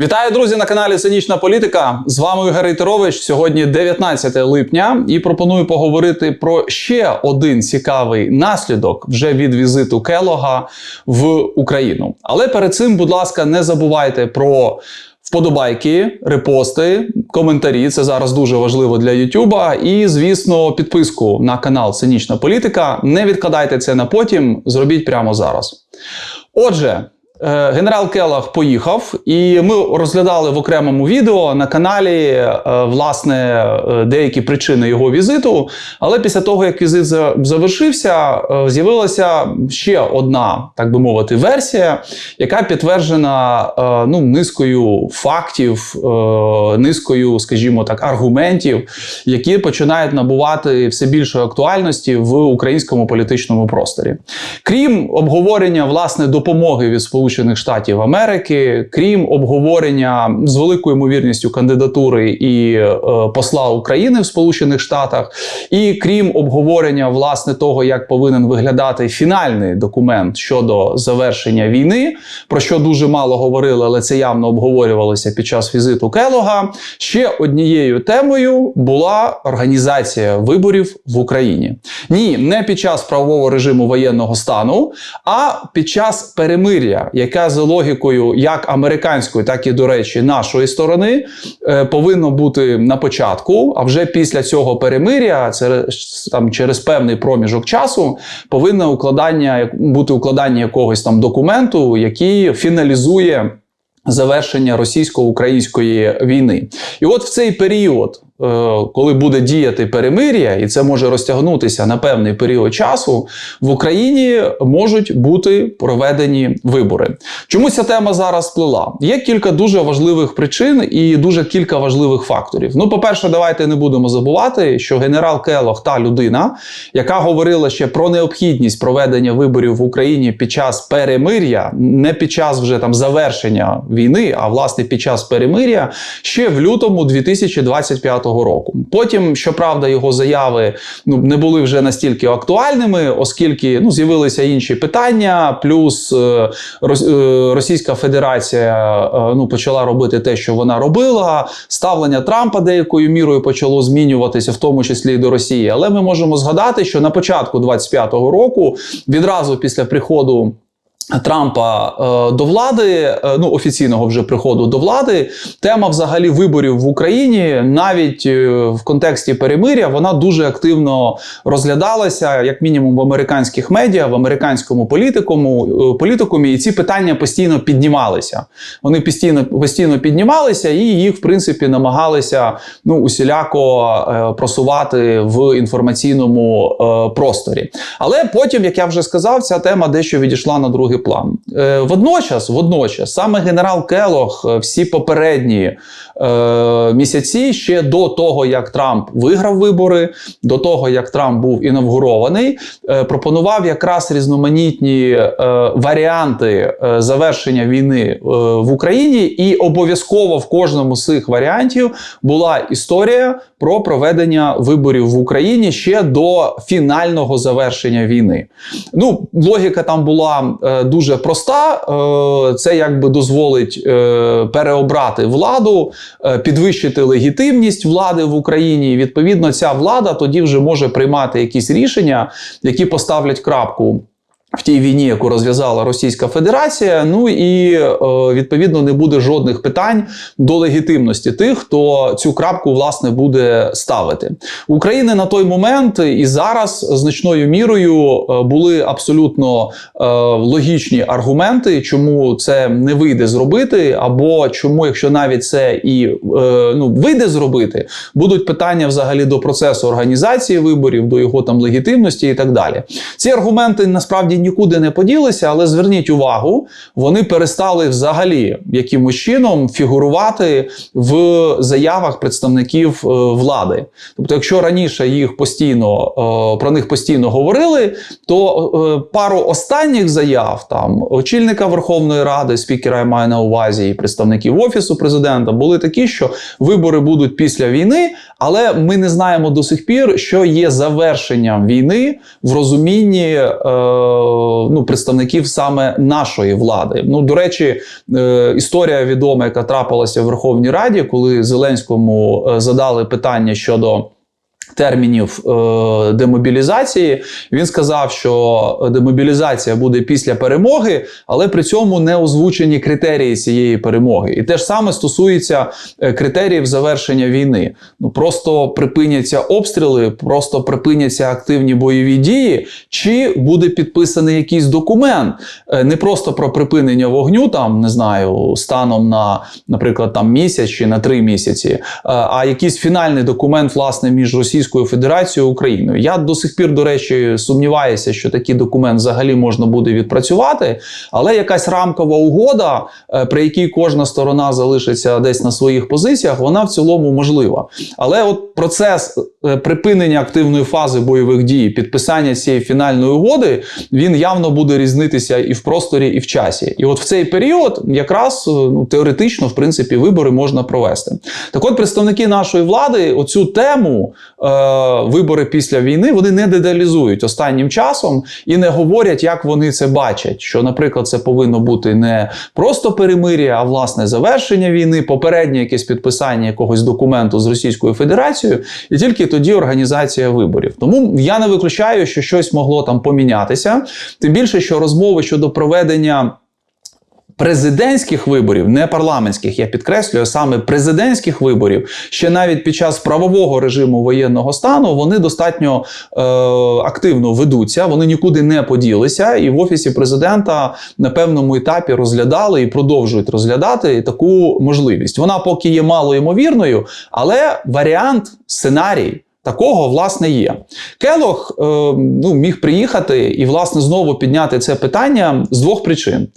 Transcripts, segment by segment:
Вітаю, друзі, на каналі Цинічна Політика. З вами Ігор Рейтерович. Сьогодні 19 липня, і пропоную поговорити про ще один цікавий наслідок вже від візиту Келога в Україну. Але перед цим, будь ласка, не забувайте про. Вподобайки, репости, коментарі це зараз дуже важливо для Ютуба. І, звісно, підписку на канал Цинічна Політика. Не відкладайте це на потім, зробіть прямо зараз. Отже, Генерал Келах поїхав, і ми розглядали в окремому відео на каналі е, власне е, деякі причини його візиту. Але після того, як візит завершився, е, з'явилася ще одна, так би мовити, версія, яка підтверджена е, ну, низкою фактів, е, низкою, скажімо так, аргументів, які починають набувати все більшої актуальності в українському політичному просторі. Крім обговорення власне допомоги від Сполучених Штатів Америки, крім обговорення з великою ймовірністю кандидатури і е, посла України в Сполучених Штатах, і крім обговорення власне того, як повинен виглядати фінальний документ щодо завершення війни, про що дуже мало говорили, але це явно обговорювалося під час візиту Келога. Ще однією темою була організація виборів в Україні. Ні, не під час правового режиму воєнного стану, а під час перемир'я, яке за логікою як американської, так і до речі, нашої сторони, е, повинно бути на початку. А вже після цього перемир'я, це там через певний проміжок часу, повинно укладання бути укладання якогось там документу, який фіналізує. Завершення російсько-української війни, і от в цей період, коли буде діяти перемир'я, і це може розтягнутися на певний період часу, в Україні можуть бути проведені вибори. Чому ця тема зараз сплила? Є кілька дуже важливих причин і дуже кілька важливих факторів. Ну, по-перше, давайте не будемо забувати, що генерал Келох та людина, яка говорила ще про необхідність проведення виборів в Україні під час перемир'я, не під час вже там завершення війни, а власне під час перемир'я, ще в лютому 2025 року. Потім, щоправда, його заяви ну не були вже настільки актуальними, оскільки ну з'явилися інші питання. Плюс е, е, Російська Федерація е, ну почала робити те, що вона робила. Ставлення Трампа деякою мірою почало змінюватися, в тому числі і до Росії. Але ми можемо згадати, що на початку 25-го року, відразу після приходу. Трампа е, до влади, е, ну офіційного вже приходу до влади, тема взагалі виборів в Україні, навіть е, в контексті перемиря, вона дуже активно розглядалася, як мінімум в американських медіа, в американському політикуму, політикумі, і ці питання постійно піднімалися. Вони постійно постійно піднімалися, і їх в принципі намагалися ну усіляко просувати в інформаційному просторі. Але потім, як я вже сказав, ця тема дещо відійшла на другий план. Е, водночас, водночас, саме генерал Келох е, всі попередні е, місяці, ще до того, як Трамп виграв вибори, до того як Трамп був інавгурований, е, пропонував якраз різноманітні е, варіанти е, завершення війни е, в Україні, і обов'язково в кожному з цих варіантів була історія про проведення виборів в Україні ще до фінального завершення війни. Ну, логіка там була е, дуже проста. Е, це якби дозволить е, переобрати владу, е, підвищити легітимність влади в Україні. Відповідно, ця влада тоді вже може приймати якісь рішення, які поставлять крапку. В тій війні, яку розв'язала Російська Федерація, ну і е, відповідно не буде жодних питань до легітимності тих, хто цю крапку власне буде ставити. України на той момент і зараз значною мірою е, були абсолютно е, логічні аргументи, чому це не вийде зробити, або чому, якщо навіть це і ну вийде зробити, будуть питання взагалі до процесу організації виборів, до його там легітимності і так далі. Ці аргументи насправді нікуди не поділися, але зверніть увагу, вони перестали взагалі якимось чином фігурувати в заявах представників е, влади. Тобто, якщо раніше їх постійно е, про них постійно говорили, то е, пару останніх заяв там очільника Верховної Ради, спікера я маю на увазі, і представників офісу президента були такі, що вибори будуть після війни, але ми не знаємо до сих пір, що є завершенням війни в розумінні. Ну, представників саме нашої влади. Ну, до речі, е, історія відома, яка трапилася в Верховній Раді, коли Зеленському е, задали питання щодо. Термінів е, демобілізації він сказав, що демобілізація буде після перемоги, але при цьому не озвучені критерії цієї перемоги. І те ж саме стосується е, критеріїв завершення війни. Ну просто припиняться обстріли, просто припиняться активні бойові дії, чи буде підписаний якийсь документ, е, не просто про припинення вогню, там не знаю, станом на, наприклад, там місяць чи на три місяці, е, а якийсь фінальний документ, власне, між Російською Федерацією Україною. Я до сих пір, до речі, сумніваюся, що такий документ взагалі можна буде відпрацювати, але якась рамкова угода, е, при якій кожна сторона залишиться десь на своїх позиціях, вона в цілому можлива. Але от процес припинення активної фази бойових дій, підписання цієї фінальної угоди, він явно буде різнитися і в просторі, і в часі. І от в цей період якраз е, ну, теоретично, в принципі, вибори можна провести. Так от представники нашої влади оцю тему е, вибори після війни вони не деталізують останнім часом і не говорять, як вони це бачать. Що, наприклад, це повинно бути не просто перемир'я, а власне завершення війни, попереднє якесь підписання якогось документу з Російською Федерацією, і тільки тоді організація виборів. Тому я не виключаю, що щось могло там помінятися. Тим більше, що розмови щодо проведення. Президентських виборів, не парламентських, я підкреслюю, саме президентських виборів, ще навіть під час правового режиму воєнного стану вони достатньо е, активно ведуться, вони нікуди не поділися, і в офісі президента на певному етапі розглядали і продовжують розглядати таку можливість. Вона поки є мало ймовірною, але варіант, сценарій. Такого власне є. Келох е, ну, міг приїхати і власне знову підняти це питання з двох причин.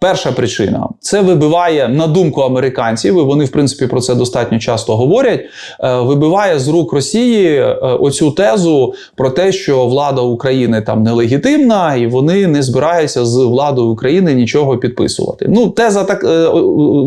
Перша причина це вибиває на думку американців, і вони в принципі про це достатньо часто говорять. Е, вибиває з рук Росії е, оцю тезу про те, що влада України там нелегітимна, і вони не збираються з владою України нічого підписувати. Ну, теза так е,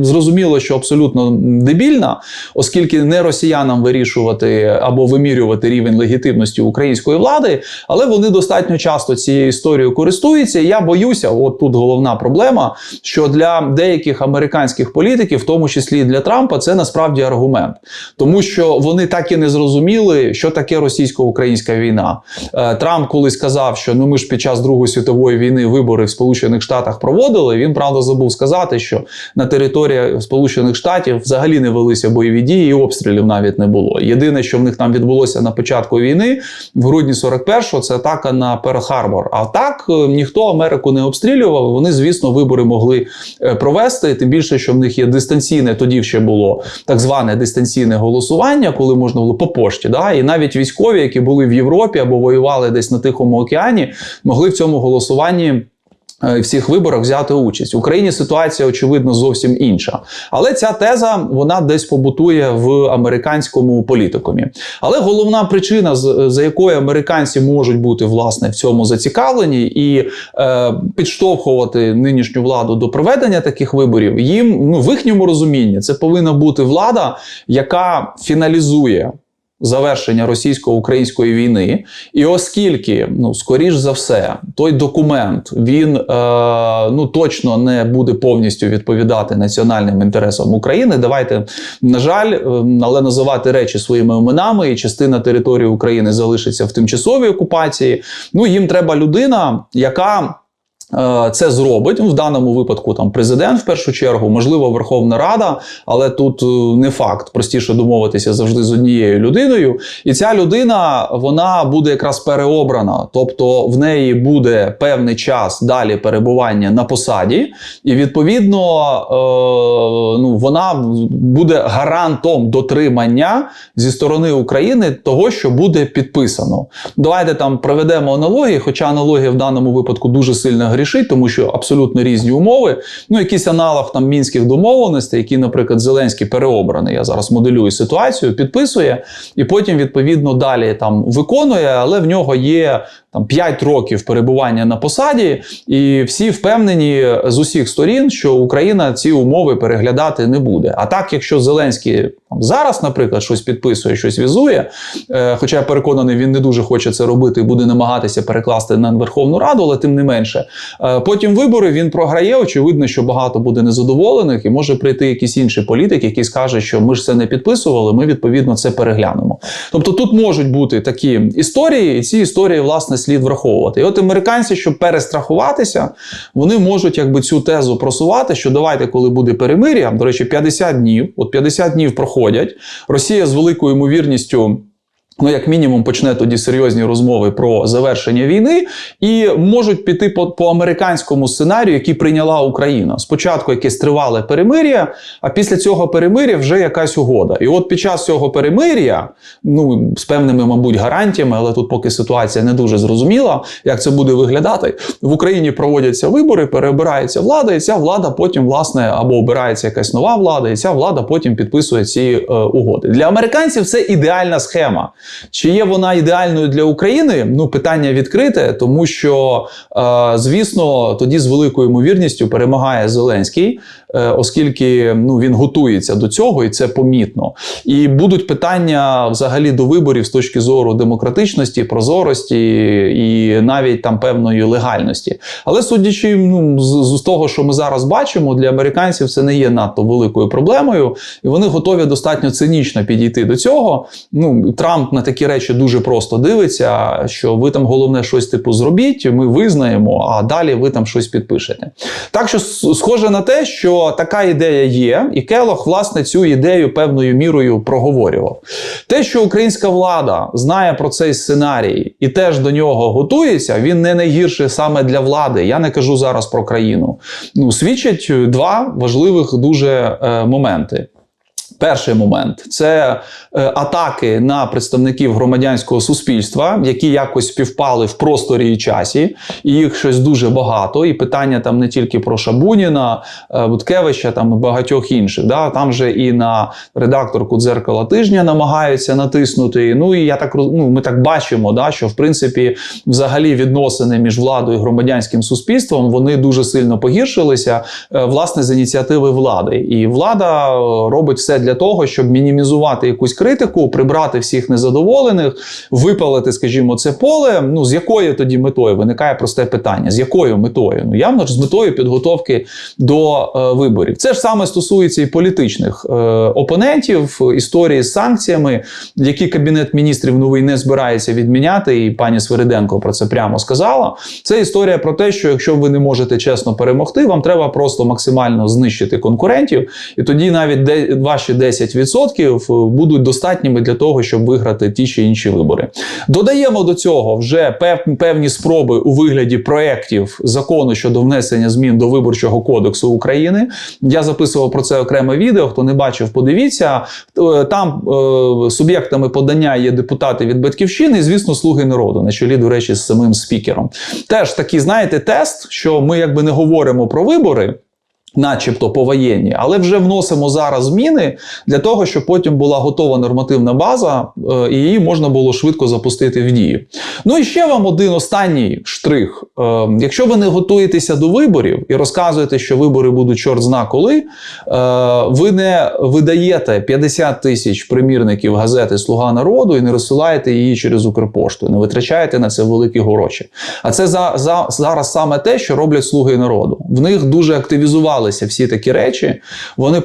зрозуміло, що абсолютно дебільна, оскільки не росіянам вирішувати або вимірювати рівень легітимності української влади, але вони достатньо часто цією історією користуються. І я боюся, от тут головна проблема, що для деяких американських політиків, в тому числі і для Трампа, це насправді аргумент, тому що вони так і не зрозуміли, що таке російсько-українська війна. Е, Трамп колись сказав, що ну ми ж під час Другої світової війни вибори в Сполучених Штатах проводили. Він правда забув сказати, що на території Сполучених Штатів взагалі не велися бойові дії, і обстрілів навіть не було. Єдине, що в них там відбулося на початку війни, в грудні 41-го, це атака на Перл-Харбор. А так е, ніхто Америку не обстрілював. Вони, звісно, вибори могли е, провести. Тим більше, що в них є дистанційне, тоді ще було так зване дистанційне голосування, коли можна було по пошті. Да? І навіть військові, які були в Європі або воювали десь на Тихому океані, могли в цьому голосуванні. Е, В цих виборах взяти участь в Україні ситуація очевидно зовсім інша, але ця теза вона десь побутує в американському політикумі. Але головна причина, за якою американці можуть бути власне в цьому зацікавлені і е, підштовхувати нинішню владу до проведення таких виборів, їм ну в їхньому розумінні це повинна бути влада, яка фіналізує завершення російсько-української війни. І оскільки, ну скоріш за все, той документ він е, ну точно не буде повністю відповідати національним інтересам України. Давайте, на жаль, е, але називати речі своїми іменами, і частина території України залишиться в тимчасовій окупації. Ну їм треба людина, яка. Е, Це зробить в даному випадку там президент в першу чергу, можливо, Верховна Рада, але тут е, не факт. Простіше домовитися завжди з однією людиною. І ця людина вона буде якраз переобрана, тобто в неї буде певний час далі перебування на посаді, і відповідно е, ну, вона буде гарантом дотримання зі сторони України того, що буде підписано. Давайте там проведемо аналогії, хоча аналогія в даному випадку дуже сильно грішить, тому що абсолютно різні умови. Ну, якийсь аналог там мінських домовленостей, які, наприклад, Зеленський переобраний. Я зараз моделюю ситуацію, підписує, і потім відповідно далі там виконує, але в нього є там 5 років перебування на посаді, і всі впевнені з усіх сторін, що Україна ці умови переглядати не буде. А так, якщо Зеленський там, зараз, наприклад, щось підписує, щось візує, е, хоча я переконаний, він не дуже хоче це робити і буде намагатися перекласти на Верховну Раду, але тим не менше, е, потім вибори він програє. Очевидно, що багато буде незадоволених, і може прийти якийсь інший політик, який скаже, що ми ж це не підписували, ми відповідно це переглянемо. Тобто тут можуть бути такі історії, і ці історії власне слід враховувати. І от американці, щоб перестрахуватися, вони можуть якби цю тезу просувати, що давайте, коли буде перемир'я, до речі, 50 днів, от 50 днів проходять. Росія з великою ймовірністю. Ну, як мінімум, почне тоді серйозні розмови про завершення війни, і можуть піти по, по американському сценарію, який прийняла Україна. Спочатку якесь тривале перемир'я, а після цього перемир'я вже якась угода. І от під час цього перемир'я, ну з певними, мабуть, гарантіями, але тут поки ситуація не дуже зрозуміла, як це буде виглядати. В Україні проводяться вибори, переобирається влада, і ця влада потім, власне, або обирається якась нова влада, і ця влада потім підписує ці е, угоди. Для американців це ідеальна схема. Чи є вона ідеальною для України? Ну, питання відкрите, тому що, е, звісно, тоді з великою ймовірністю перемагає Зеленський, оскільки ну, він готується до цього, і це помітно. І будуть питання взагалі до виборів з точки зору демократичності, прозорості і навіть там певної легальності. Але судячи ну, з, з того, що ми зараз бачимо, для американців це не є надто великою проблемою, і вони готові достатньо цинічно підійти до цього. Ну, Трамп на такі речі дуже просто дивиться, що ви там головне щось типу зробіть, ми визнаємо, а далі ви там щось підпишете. Так що схоже на те, що така ідея є, і Келох, власне, цю ідею певною мірою проговорював. Те, що українська влада знає про цей сценарій і теж до нього готується, він не найгірший саме для влади. Я не кажу зараз про країну. Ну, свідчать два важливих дуже е, моменти. Перший момент це е, атаки на представників громадянського суспільства, які якось співпали в просторі і часі, і їх щось дуже багато. І питання там не тільки про Шабуніна, е, Буткевича, там багатьох інших. Да? Там же і на редакторку дзеркала тижня намагаються натиснути. Ну і я так ну, ми так бачимо, да, що в принципі взагалі відносини між владою і громадянським суспільством вони дуже сильно погіршилися, е, власне, з ініціативи влади. І влада робить все для того, щоб мінімізувати якусь критику, прибрати всіх незадоволених, випалити, скажімо, це поле. Ну з якою тоді метою виникає просте питання: з якою метою? Ну явно ж з метою підготовки до е, виборів. Це ж саме стосується і політичних е, опонентів, історії з санкціями, які кабінет міністрів новий не збирається відміняти. І пані Свириденко про це прямо сказала. Це історія про те, що якщо ви не можете чесно перемогти, вам треба просто максимально знищити конкурентів, і тоді навіть де ваші 10% будуть достатніми для того, щоб виграти ті чи інші вибори. Додаємо до цього вже пев- певні спроби у вигляді проєктів закону щодо внесення змін до виборчого кодексу України. Я записував про це окреме відео. Хто не бачив, подивіться. Е, Там е, суб'єктами подання є депутати від батьківщини, і звісно, слуги народу на чолі, до речі, з самим спікером. Теж такий, знаєте, тест, що ми якби не говоримо про вибори. Начебто повоєнні, але вже вносимо зараз зміни для того, щоб потім була готова нормативна база, е, і її можна було швидко запустити в дію. Ну і ще вам один останній штрих. Е, Якщо ви не готуєтеся до виборів і розказуєте, що вибори будуть чорт зна коли, е, ви не видаєте 50 тисяч примірників газети Слуга народу і не розсилаєте її через Укрпошту, не витрачаєте на це великі гроші. А це за, за зараз саме те, що роблять слуги народу. В них дуже активізувалися всі такі речі. Вони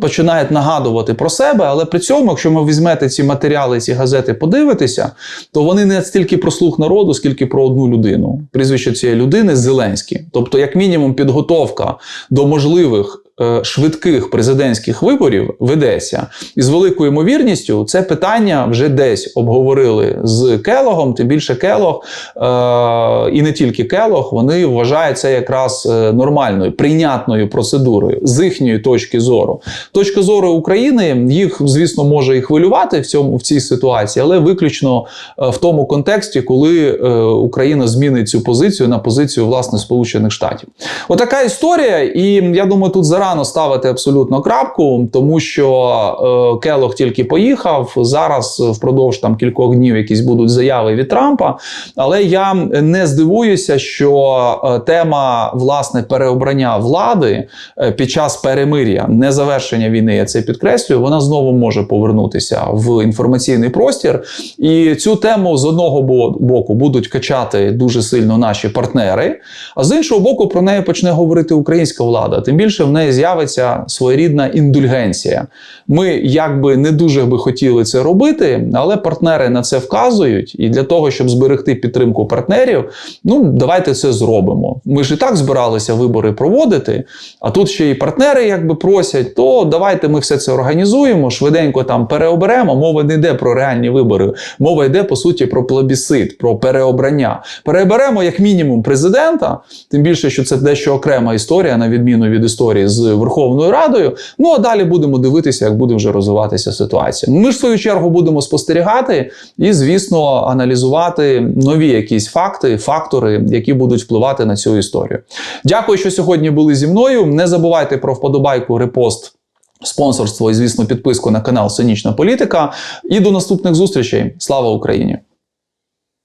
починають нагадувати про себе, але при цьому, якщо ви візьмете ці матеріали, ці газети, подивитися, то вони не стільки про слуг народу, скільки про одну людину. Прізвище цієї людини Зеленський. Тобто, як мінімум, підготовка до можливих. Е, Швидких президентських виборів ведеться, і з великою ймовірністю це питання вже десь обговорили з Келогом. Тим більше Келог е- і не тільки Келог, вони вважають це якраз е, нормальною, прийнятною процедурою з їхньої точки зору. Точка зору України їх, звісно, може і хвилювати в цьому в цій ситуації, але виключно в тому контексті, коли Україна змінить цю позицію на позицію власне Сполучених Штатів. Отака історія, і я думаю, тут зарано рано ставити абсолютно крапку, тому що е, Келох тільки поїхав. Зараз впродовж там кількох днів якісь будуть заяви від Трампа. Але я не здивуюся, що е, тема власне переобрання влади е, під час перемир'я, не завершення війни, я це підкреслюю, вона знову може повернутися в інформаційний простір. І цю тему з одного боку будуть качати дуже сильно наші партнери, а з іншого боку, про неї почне говорити українська влада. Тим більше в неї з'явиться своєрідна індульгенція. Ми якби не дуже би хотіли це робити, але партнери на це вказують. І для того, щоб зберегти підтримку партнерів, ну давайте це зробимо. Ми ж і так збиралися вибори проводити, а тут ще і партнери якби просять, то давайте ми все це організуємо, швиденько там переоберемо. Мова не йде про реальні вибори. Мова йде по суті про плебісцит, про переобрання. Переберемо як мінімум президента, тим більше, що це дещо окрема історія, на відміну від історії з Верховною Радою. Ну а далі будемо дивитися, як буде вже розвиватися ситуація. Ми ж в свою чергу будемо спостерігати і, звісно, аналізувати нові якісь факти, фактори, які будуть впливати на цю історію. Дякую, що сьогодні були зі мною. Не забувайте про вподобайку, репост. Спонсорство і, звісно, підписку на канал Цинічна Політика. І до наступних зустрічей. Слава Україні!